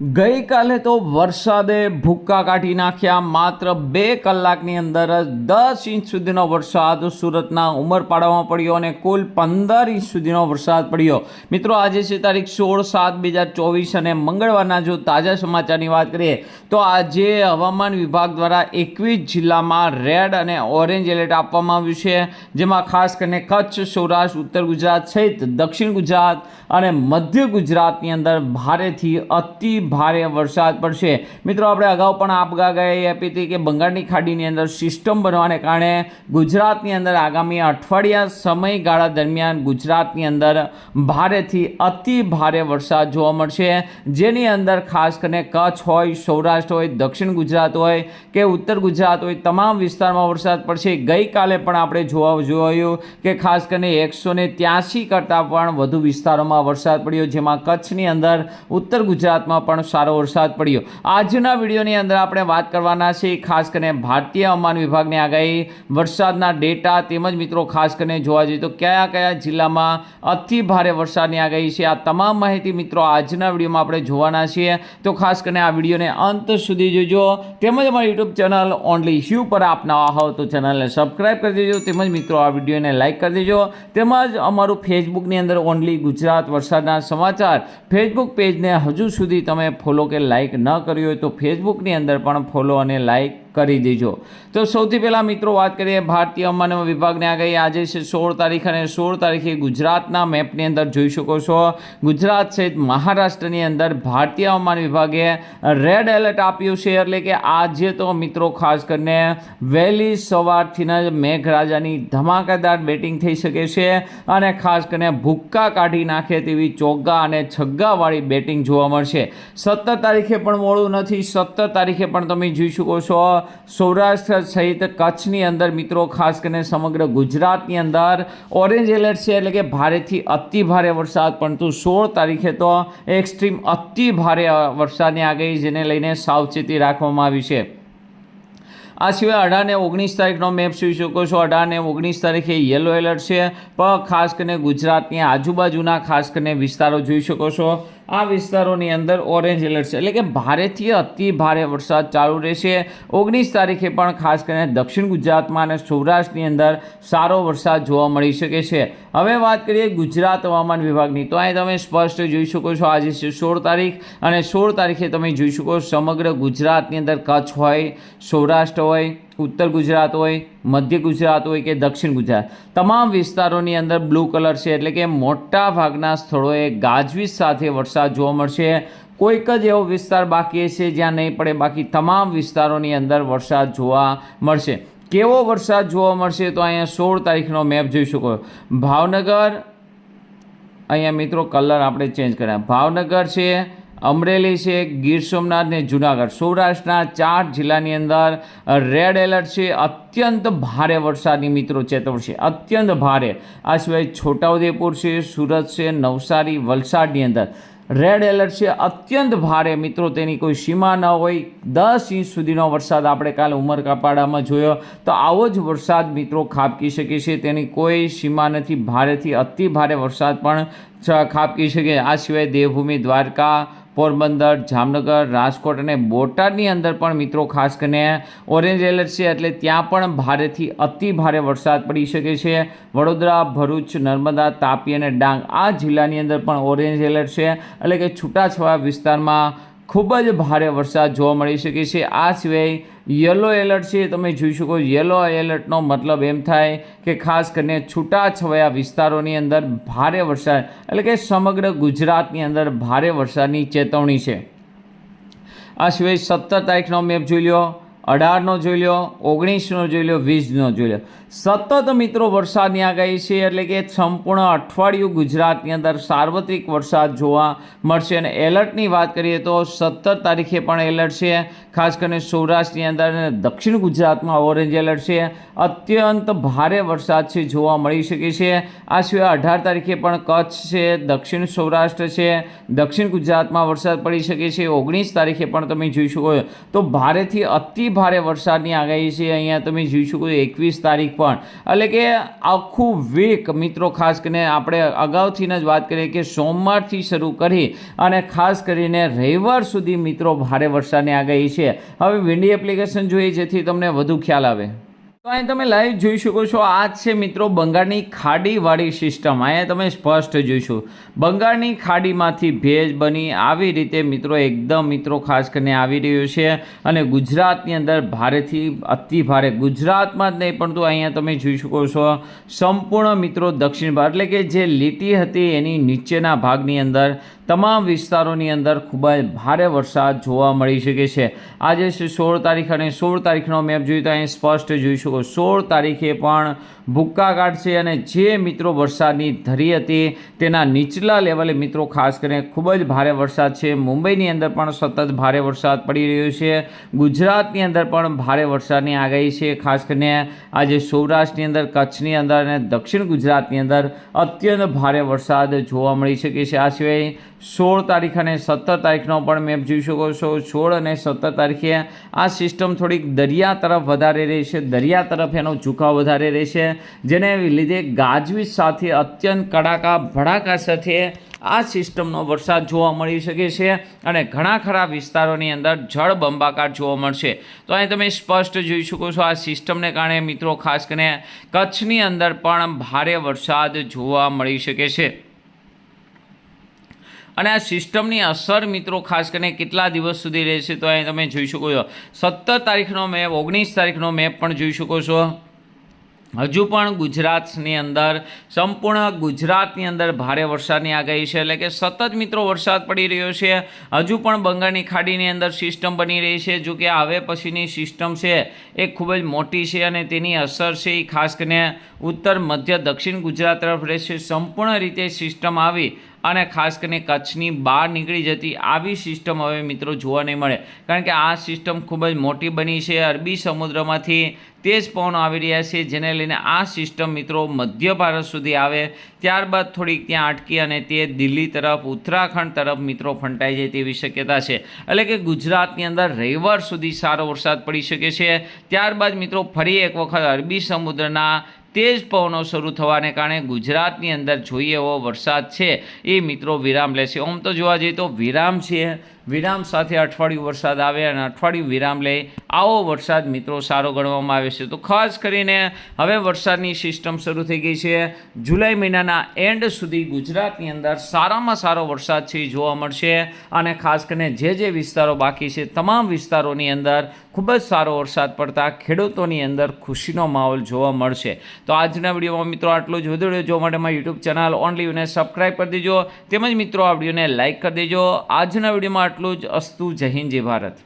ગઈકાલે તો વરસાદે ભૂક્કા કાઢી નાખ્યા માત્ર બે કલાકની અંદર જ દસ ઇંચ સુધીનો વરસાદ સુરતના ઉમરપાડામાં પડ્યો અને કુલ પંદર ઇંચ સુધીનો વરસાદ પડ્યો. મિત્રો, આજે છે તારીખ સોળ સાત બે હજાર ચોવીસ અને મંગળવારના જો તાજા સમાચારની વાત કરીએ, તો આજે હવામાન વિભાગ દ્વારા એકવીસ જિલ્લામાં રેડ અને ઓરેન્જ એલર્ટ આપવામાં આવ્યું છે, જેમાં ખાસ કરીને કચ્છ, સૌરાષ્ટ્ર, ઉત્તર ગુજરાત સહિત દક્ષિણ ગુજરાત અને મધ્ય ગુજરાતની અંદર ભારેથી અતિ ભારે વરસાદ પડશે. મિત્રો, આપણે અગાઉ પણ આપગાગાહી આપી હતી કે બંગાળની ખાડીની અંદર સિસ્ટમ બનવાને કારણે ગુજરાતની અંદર આગામી અઠવાડિયા સમયગાળા દરમિયાન ગુજરાતની અંદર ભારેથી અતિ ભારે વરસાદ જોવા મળશે. જેની અંદર ખાસ કરીને કચ્છ હોય, સૌરાષ્ટ્ર હોય, દક્ષિણ ગુજરાત હોય કે ઉત્તર ગુજરાત હોય, તમામ વિસ્તારમાં વરસાદ પડશે. ગઈકાલે પણ આપણે જોવા જોયું કે ખાસ કરીને એકસો ને ત્યાંસી કરતાં પણ વધુ વિસ્તારોમાં વરસાદ પડ્યો, જેમાં કચ્છની અંદર ઉત્તર ગુજરાતમાં પણ સારો વરસાદ પડ્યો. આજના વિડીયોની અંદર આપણે વાત કરવાના છે, ખાસ કરીને ભારતીય હવામાન વિભાગની આગાહી, વરસાદના ડેટા તેમજ મિત્રો ખાસ કરીને જોવા જઈએ તો કયા કયા જિલ્લામાં અતિ ભારે વરસાદની આગાહી છે, આ તમામ માહિતી મિત્રો આજના વિડીયોમાં આપણે જોવાના છીએ. તો ખાસ કરીને આ વિડીયોને અંત સુધી જોજો. તેમજ અમારી યુટ્યુબ ચેનલ ઓનલી શ્યુ પર આપ નવા હો તો ચેનલને સબસ્ક્રાઈબ કરી દેજો. તેમજ મિત્રો આ વિડીયોને લાઇક કરી દેજો. તેમજ અમારું ફેસબુકની અંદર ઓનલી ગુજરાત વરસાદના સમાચાર ફેસબુક પેજને હજુ સુધી તમે ફોલો કે લાઇક ન કર્યું હોય તો ફેસબુકની અંદર પણ ફોલો અને લાઇક કરી દેજો. તો સૌથી પહેલાં મિત્રો વાત કરીએ ભારતીય હવામાન વિભાગની આગાહી. આજે છે સોળ તારીખ અને સોળ તારીખે ગુજરાતના મેપની અંદર જોઈ શકો છો. ગુજરાત સહિત મહારાષ્ટ્રની અંદર ભારતીય હવામાન વિભાગે રેડ એલર્ટ આપ્યું છે એટલે કે આજે તો મિત્રો ખાસ કરીને વહેલી સવારથી જ મેઘરાજાની ધમાકેદાર બેટિંગ થઈ શકે છે અને ખાસ કરીને ભૂક્કા કાઢી નાખે તેવી ચોગ્ગા અને છગ્ગાવાળી બેટિંગ જોવા મળશે. સત્તર તારીખે પણ મોડું નથી. સત્તર તારીખે પણ તમે જોઈ શકો છો સૌરાષ્ટ્ર સહિત કચ્છની અંદર મિત્રો, ખાસ કરીને સમગ્ર ગુજરાતની અંદર ઓરેન્જ એલર્ટ છે એટલે કે ભારેથી અતિ ભારે વરસાદ. પરંતુ સોળ તારીખે તો એક્સ્ટ્રીમ અતિ ભારે વરસાદની આગાહી જેને લઈને સાવચેતી રાખવામાં આવી છે. આ સિવાય અઢાર ને ઓગણીસ તારીખનો મેપ જોઈ શકો છો. અઢાર ને ઓગણીસ તારીખે યલો એલર્ટ છે. પણ ખાસ કરીને ગુજરાતની આજુબાજુના ખાસ કરીને વિસ્તારો જોઈ શકો છો. આ વિસ્તારોની અંદર ઓરેન્જ એલર્ટ છે. એટલે કે ભારેથી અતિ ભારે વરસાદ ચાલુ રહેશે. ઓગણીસ તારીખે પણ ખાસ કરીને દક્ષિણ ગુજરાતમાં અને સૌરાષ્ટ્રની અંદર સારો વરસાદ જોવા મળી શકે છે. હવે વાત કરીએ ગુજરાત હવામાન વિભાગની. તો અહીં તમે સ્પષ્ટ જોઈ શકો છો, આજે છે સોળ તારીખ અને સોળ તારીખે તમે જોઈ શકો સમગ્ર ગુજરાતની અંદર કચ્છ હોય, સૌરાષ્ટ્ર હોય ઉત્તર ગુજરાત હોય, મધ્ય ગુજરાત હોય કે દક્ષિણ ગુજરાત. તમામ વિસ્તારોની અંદર બ્લુ કલર છે એટલે કે મોટા ભાગના સ્થળોએ ગાજવીજ સાથે વરસાદ જોવા મળશે. કોઈક જ એવો વિસ્તાર બાકી છે જ્યાં નહીં પડે, બાકી તમામ વિસ્તારોની અંદર વરસાદ જોવા મળશે. કેવો વરસાદ જોવા મળશે તો અહીંયા સોળ તારીખનો મેપ જોઈ શકો. ભાવનગર, અહીંયા મિત્રો કલર આપણે ચેન્જ કર્યા. ભાવનગર છે અમરેલી છે, ગીર સોમનાથ ને જુનાગઢ. સૌરાષ્ટ્રના ચાર જિલ્લાની અંદર રેડ એલર્ટ છે, અત્યંત ભારે વરસાદની મિત્રો ચેતવણી છે. અત્યંત ભારે. આ સિવાય છોટાઉદેપુર છે, સુરત છે, નવસારી, વલસાડની અંદર રેડ એલર્ટ છે. અત્યંત ભારે મિત્રો, તેની કોઈ સીમા ન હોય. દસ ઇંચ સુધીનો વરસાદ આપણે કાલે ઉમરકાપાડામાં જોયો. તો આવો જ વરસાદ મિત્રો ખાબકી શકે છે. તેની કોઈ સીમા નથી. ભારેથી અતિ ભારે વરસાદ પણ ખાબકી શકે. આ સિવાય દેવભૂમિ દ્વારકા પોરબંદર, જામનગર, રાજકોટ અને બોટાદની અંદર પણ મિત્રો ખાસ કરીને ઓરેન્જ એલર્ટ છે એટલે ત્યાં પણ ભારેથી અતિ ભારે વરસાદ પડી શકે છે. વડોદરા, ભરૂચ, નર્મદા, તાપી અને ડાંગ આ જિલ્લાની અંદર પણ ઓરેન્જ એલર્ટ છે. એટલે કે છૂટાછવાયા વિસ્તારમાં ખૂબ જ ભારે વરસાદ જોવા મળી શકે છે. આ સિવાય યલો એલર્ટ છે, તમે જોઈ શકો યલો એલર્ટનો મતલબ એમ થાય કે ખાસ કરીને છૂટાછવાયા વિસ્તારોની અંદર ભારે વરસાદ, એટલે કે સમગ્ર ગુજરાતની અંદર ભારે વરસાદની ચેતવણી છે. આ સિવાય સત્તર તારીખનો મેપ જોઈ લો અઢારનો જોઈ લો ઓગણીસનો જોઈ લો વીસનો જોઈ લો સતત મિત્રો વરસાદની આગાહી છે, એટલે કે સંપૂર્ણ અઠવાડિયું ગુજરાતની અંદર સાર્વત્રિક વરસાદ જોવા મળશે. અને એલર્ટની વાત કરીએ તો સત્તર તારીખે પણ એલર્ટ છે. ખાસ કરીને સૌરાષ્ટ્રની અંદર દક્ષિણ ગુજરાતમાં ઓરેન્જ એલર્ટ છે. અત્યંત ભારે વરસાદ છે જોવા મળી શકે છે. આ સિવાય અઢાર તારીખે પણ કચ્છ છે, દક્ષિણ સૌરાષ્ટ્ર છે, દક્ષિણ ગુજરાતમાં વરસાદ પડી શકે છે. ઓગણીસ તારીખે પણ તમે જોઈ શકો તો ભારેથી અતિ ભારે વરસાદની આગાહી છે. અહીંયા તમે જોઈ શકો એકવીસ તારીખ પણ. એટલે કે આખું વીક મિત્રો, ખાસ કરીને આપણે અગાઉથી જ વાત કરીએ કે સોમવારથી શરૂ કરી અને ખાસ કરીને રવિવાર સુધી મિત્રો ભારે વરસાદની આગાહી છે. હવે વિન્ડી એપ્લિકેશન જોઈએ જેથી તમને વધુ ખ્યાલ આવે. તો અહીં તમે લાઈવ જોઈ શકો છો, આ છે મિત્રો બંગાળની ખાડીવાળી સિસ્ટમ અહીંયા તમે સ્પષ્ટ જોઈશો. બંગાળની ખાડીમાંથી ભેજ બની આવી રીતે મિત્રો એકદમ મિત્રો ખાસ કરીને આવી રહ્યો છે અને ગુજરાતની અંદર ભારેથી અતિ ભારે. ગુજરાતમાં જ નહીં, પરંતુ અહીંયા તમે જોઈ શકો છો સંપૂર્ણ મિત્રો દક્ષિણ ભારત એટલે કે જે લીટી હતી એની નીચેના ભાગની અંદર તમામ વિસ્તારોની અંદર ખૂબ જ ભારે વરસાદ જોવા મળી શકે છે. આજે છે સોળ તારીખ અને સોળ તારીખનો મેપ જોઈએ તો અહીં સ્પષ્ટ જોઈ શકો સોળ તારીખે પણ ભૂક્કા કાઢશે અને જે મિત્રો વરસાદની ધરી હતી તેના નીચલા લેવલે મિત્રો ખાસ કરીને ખૂબ જ ભારે વરસાદ છે. મુંબઈની અંદર પણ સતત ભારે વરસાદ પડી રહ્યો છે. ગુજરાતની અંદર પણ ભારે વરસાદની આગાહી છે. ખાસ કરીને આજે સૌરાષ્ટ્રની અંદર, કચ્છની અંદર અને દક્ષિણ ગુજરાતની અંદર અત્યંત ભારે વરસાદ જોવા મળી શકે છે. આ સિવાય સોળ તારીખ અને સત્તર તારીખનો પણ મેપ જોઈ શકો છો. સોળ અને સત્તર તારીખે આ સિસ્ટમ થોડીક દરિયા તરફ વધારે રહેશે. દરિયા તરફ એનો ઝુકાવ વધારે રહેશે, જેને લીધે ગાજવીજ સાથે અત્યંત કડાકા ભડાકા સાથે આ સિસ્ટમનો વરસાદ જોવા મળી શકે છે અને ઘણા ખરા વિસ્તારોની અંદર જળ બંબાકાર જોવા મળશે. તો અહીં તમે સ્પષ્ટ જોઈ શકો છો આ સિસ્ટમને કારણે મિત્રો, ખાસ કરીને કચ્છની અંદર પણ ભારે વરસાદ જોવા મળી શકે છે. અને આ સિસ્ટમની અસર મિત્રો ખાસ કરીને કેટલા દિવસ સુધી રહેશે તો અહીં તમે જોઈ શકો છો. સત્તર તારીખનો મેપ, ઓગણીસ તારીખનો મેપ પણ જોઈ શકો છો. હજુ પણ ગુજરાતની અંદર, સંપૂર્ણ ગુજરાતની અંદર ભારે વરસાદની આગાહી છે. એટલે કે સતત મિત્રો વરસાદ પડી રહ્યો છે. હજુ પણ બંગાળની ખાડીની અંદર સિસ્ટમ બની રહી છે. જો કે હવે પછીની સિસ્ટમ છે એ ખૂબ જ મોટી છે અને તેની અસર છે એ ખાસ કરીને ઉત્તર, મધ્ય, દક્ષિણ ગુજરાત તરફ રહેશે. સંપૂર્ણ રીતે સિસ્ટમ આવી અને ખાસ કરીને કચ્છની બહાર નીકળી જતી આવી સિસ્ટમ હવે મિત્રો જોવા નહીં મળે. કારણ કે આ સિસ્ટમ ખૂબ જ મોટી બની છે. અરબી સમુદ્રમાંથી તેજ પવનો આવી રહ્યા છે, જેને લઈને આ સિસ્ટમ મિત્રો મધ્ય ભારત સુધી આવે. ત્યારબાદ થોડીક ત્યાં અટકી અને તે દિલ્હી તરફ, ઉત્તરાખંડ તરફ મિત્રો ફંટાઈ જાય તેવી શક્યતા છે. એટલે કે ગુજરાતની અંદર રવિવાર સુધી સારો વરસાદ પડી શકે છે. ત્યારબાદ મિત્રો ફરી એક વખત અરબી સમુદ્રના તેજ પવનો શરૂ થવાને કારણે ગુજરાતની અંદર જોઈએ એવો વરસાદ છે. એ મિત્રો વિરામ લેશે. આમ તો જોવા જઈએ તો વિરામ છે. વિરામ સાથે અઠવાડિયું વરસાદ આવે અને અઠવાડિયું વિરામ લે, આવો વરસાદ મિત્રો સારો ગણવામાં આવે છે. તો ખાસ કરીને હવે વરસાદની સિસ્ટમ શરૂ થઈ ગઈ છે. જુલાઈ મહિનાના એન્ડ સુધી ગુજરાતની અંદર સારામાં સારો વરસાદ છે જોવા મળશે. અને ખાસ કરીને જે જે વિસ્તારો બાકી છે, તમામ વિસ્તારોની અંદર ખૂબ જ સારો વરસાદ પડતા ખેડૂતોની અંદર ખુશીનો માહોલ જોવા મળશે. તો આજના વિડીયોમાં મિત્રો આટલું જ. વધુ જોવા માટે મારી યુટ્યુબ ચેનલ ઓનલી ને સબસ્ક્રાઈબ કરી દેજો. તેમજ મિત્રો આ વિડીયોને લાઇક કરી દેજો. આજના વિડીયોમાં આટલું જ અસ્તુ જય જય ભારત.